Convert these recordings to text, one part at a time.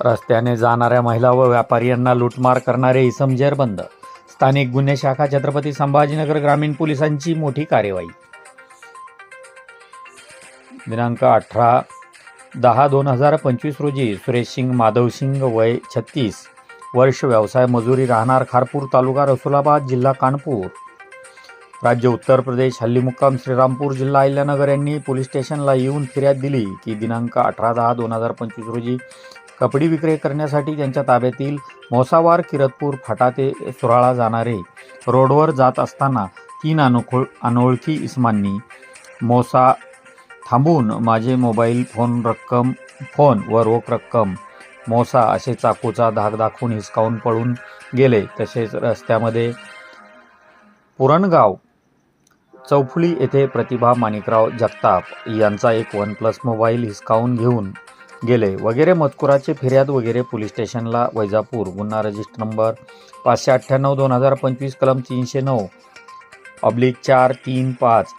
रस्त्याने जाणाऱ्या महिला व व्यापारी यांना लूटमार करणारे इसम जेरबंद. स्थानिक गुन्हे शाखा छत्रपती संभाजीनगर ग्रामीण पोलिसांची मोठी कार्यवाही. दिनांक अठरा दहा दोन हजार पंचवीस रोजी सुरेश सिंग माधव सिंग वय छत्तीस वर्ष व्यवसाय मजुरी राहणार खारपूर तालुका रसुलाबाद जिल्हा कानपूर. राज्य उत्तर प्रदेश हल्ली मुक्काम श्रीरामपूर जिल्हा अहिल्यानगर यांनी पोलीस स्टेशनला येऊन फिर्याद दिली की दिनांक अठरा दहा दोन हजार पंचवीस रोजी कपडी विक्री करण्यासाठी त्यांच्या ताब्यातील मोसावार किरतपूर फाटा ते सुराळा जाणारे. रोडवर जात असताना तीन अनोखो अनोळखी इस्मांनी मोसा थांबून माझे मोबाईल फोन रक्कम फोन व रोख रक्कम मोसा असे चाकूचा धाक दाखवून हिसकावून पळून गेले. तसेच रस्त्यामध्ये पुरणगाव चौफुली येथे प्रतिभा माणिकराव जगताप यांचा एक वन प्लस मोबाईल हिसकावून घेऊन गेले. वगैरे मजकुराचे फिर्याद वगैरे पोलीस स्टेशनला. वैजापूर गुन्हा रजिस्टर नंबर पाचशे अठ्ठ्याण्णव दोन हजार पंचवीस कलम तीनशे नऊ ऑब्लिक चार तीन पाच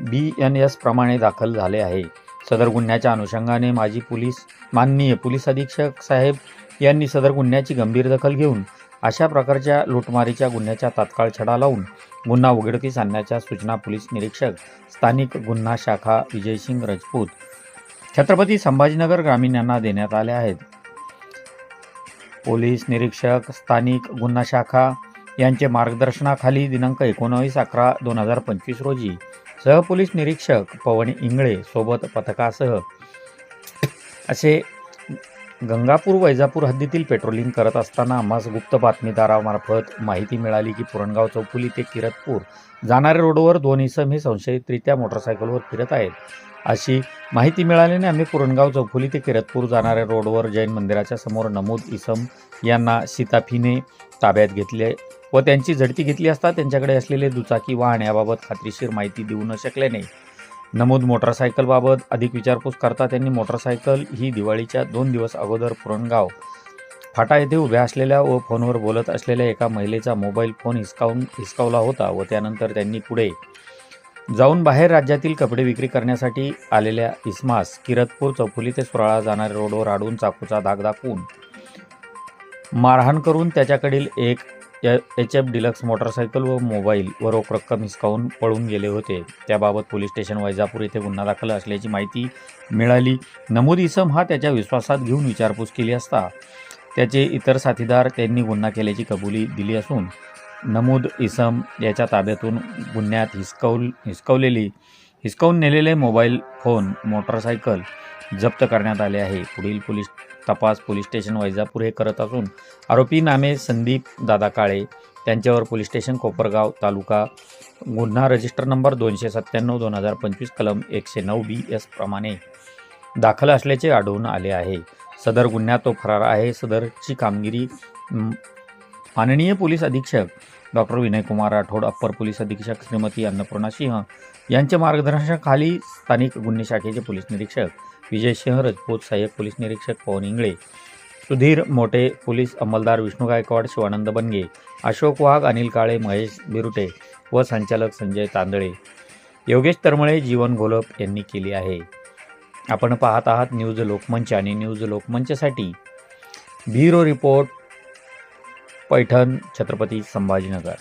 बी एन एस प्रमाणे दाखल झाले आहे. सदर गुन्ह्याच्या अनुषंगाने माजी पोलीस माननीय पोलीस अधीक्षक साहेब यांनी सदर गुन्ह्याची गंभीर दखल घेऊन अशा प्रकारच्या लूटमारीच्या गुन्ह्याचा तात्काळ छडा लावून गुन्हा उघडकीस आणण्याच्या सूचना पोलीस निरीक्षक स्थानिक गुन्हा शाखा विजयसिंग राजपूत छत्रपती संभाजीनगर ग्रामीण यांना देण्यात आल्या आहेत. पोलीस निरीक्षक स्थानिक गुन्हा शाखा यांचे मार्गदर्शनाखाली दिनांक एकोणावीस अकरा दोन हजार पंचवीस रोजी सहपोलीस निरीक्षक पवन इंगळे सोबत पथकासह असे गंगापूर वैजापूर हद्दीतील पेट्रोलिंग करत असताना आम्हास गुप्त बातमीदारामार्फत माहिती मिळाली की पुरणगाव चौफुली ते किरतपूर जाणाऱ्या रोडवर दोन इसम हे संशयितरित्या मोटरसायकलवर फिरत आहेत. अशी माहिती मिळाल्याने आम्ही पुरणगाव चौफुली ते किरतपूर जाणाऱ्या रोडवर जैन मंदिराच्या समोर नमूद इसम यांना सीताफीने ताब्यात घेतले व त्यांची झडती घेतली असता त्यांच्याकडे असलेले दुचाकी वाहन याबाबत खात्रीशीर माहिती देऊ न शकल्याने नमूद मोटरसायकलबाबत अधिक विचारपूस करता त्यांनी मोटरसायकल ही दिवाळीच्या दोन दिवस अगोदर पुरणगाव फाटा येथे उभ्या असलेल्या व फोनवर बोलत असलेल्या एका महिलेचा मोबाईल फोन हिसकावून हिसकावला होता व त्यानंतर त्यांनी पुढे जाऊन बाहेर राज्यातील कपडे विक्री करण्यासाठी आलेल्या इस्मास किरतपूर चौफुली ते सुराळा जाणाऱ्या रोडवर आडून चाकूचा दाग दाखवून मारहाण करून त्याच्याकडील एक एच एफ डिलक्स मोटरसायकल व मोबाईल व रोख रक्कम हिसकावून पळून गेले होते. त्याबाबत पोलीस स्टेशन वैजापूर येथे गुन्हा दाखल असल्याची माहिती मिळाली. नमूद इसम हा त्याच्या विश्वासात घेऊन विचारपूस केली असता त्याचे इतर साथीदार त्यांनी गुन्हा केल्याची कबुली दिली असून नमूद इसम याच्या ताब्यातून गुन्ह्यात हिसकवल हिसकवलेली हिसकावून नेलेले मोबाईल फोन मोटरसायकल जप्त करण्यात आले आहे. पुढील पोलीस तपास पोलीस स्टेशन वैजापूर हे करत असून आरोपी नामे संदीप दादा काळे त्यांच्यावर पोलीस स्टेशन कोपरगाव तालुका गुन्हा रजिस्टर नंबर दोनशे सत्त्याण्णव दोन हजार पंचवीस कलम एकशे नऊ बी एस प्रमाणे दाखल असल्याचे आढळून आले आहे. सदर गुन्ह्यात तो फरार आहे. सदरची कामगिरी माननीय पोलीस अधीक्षक doctor Vinaykumar Rathod upper police अधीक्षक श्रीमती अन्नपूर्णा सिंह यांच्या मार्गदर्शनाखाली स्थानिक गुन्हे शाखेचे पोलीस निरीक्षक विजय सिंह राजपूत सहाय्यक पोलीस निरीक्षक पवन इंगळे सुधीर मोटे पोलीस अंमलदार विष्णू गायकवाड शिवानंद बनगे अशोक वाघ अनिल काळे महेश बिरुटे व संचालक संजय तांदळे. योगेश तरमळे जीवन घोलप यांनी केली आहे. आपण पाहत आहात न्यूज लोकमंच आणि न्यूज लोकमंचसाठी ब्युरो रिपोर्ट पैठण छत्रपती संभाजीनगर.